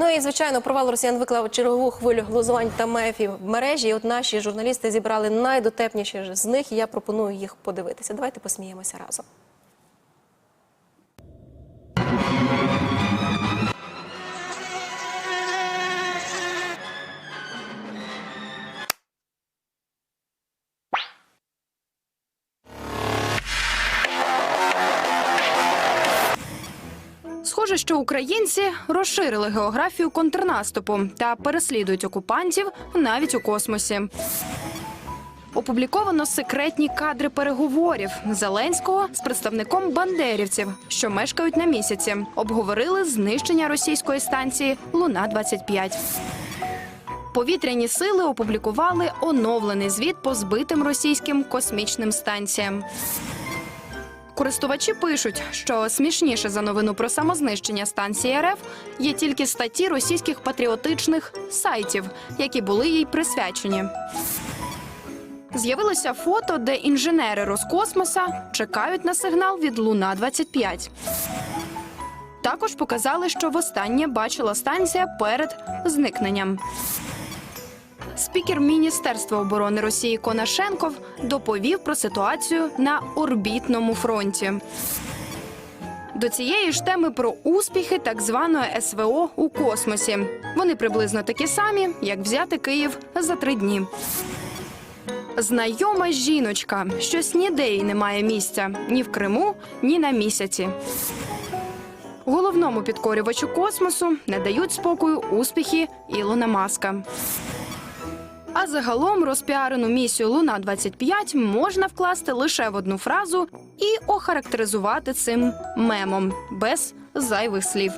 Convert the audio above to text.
Ну і звичайно, провал росіян виклав чергову хвилю глузувань та мефів в мережі. І от наші журналісти зібрали найдотепніші з них. І я пропоную їх подивитися. Давайте посміємося разом. Схоже, що українці розширили географію контрнаступу та переслідують окупантів навіть у космосі. Опубліковано секретні кадри переговорів Зеленського з представником бандерівців, що мешкають на місяці. Обговорили знищення російської станції Луна 25 Повітряні сили опублікували оновлений звіт по збитим російським космічним станціям. Користувачі пишуть, що смішніше за новину про самознищення станції РФ є тільки статті російських патріотичних сайтів, які були їй присвячені. З'явилося фото, де інженери Роскосмоса чекають на сигнал від Луна 25 Також показали, що востаннє бачила станція перед зникненням. Спікер Міністерства оборони Росії Конашенков доповів про ситуацію на орбітному фронті. До цієї ж теми про успіхи так званої СВО у космосі. Вони приблизно такі самі, як взяти Київ за три дні. Знайома жіночка, щось ніде їй немає місця ні в Криму, ні на місяці. Головному підкорювачу космосу не дають спокою успіхи Ілона Маска. А загалом розпіарену місію Луна 25 можна вкласти лише в одну фразу і охарактеризувати цим мемом без зайвих слів.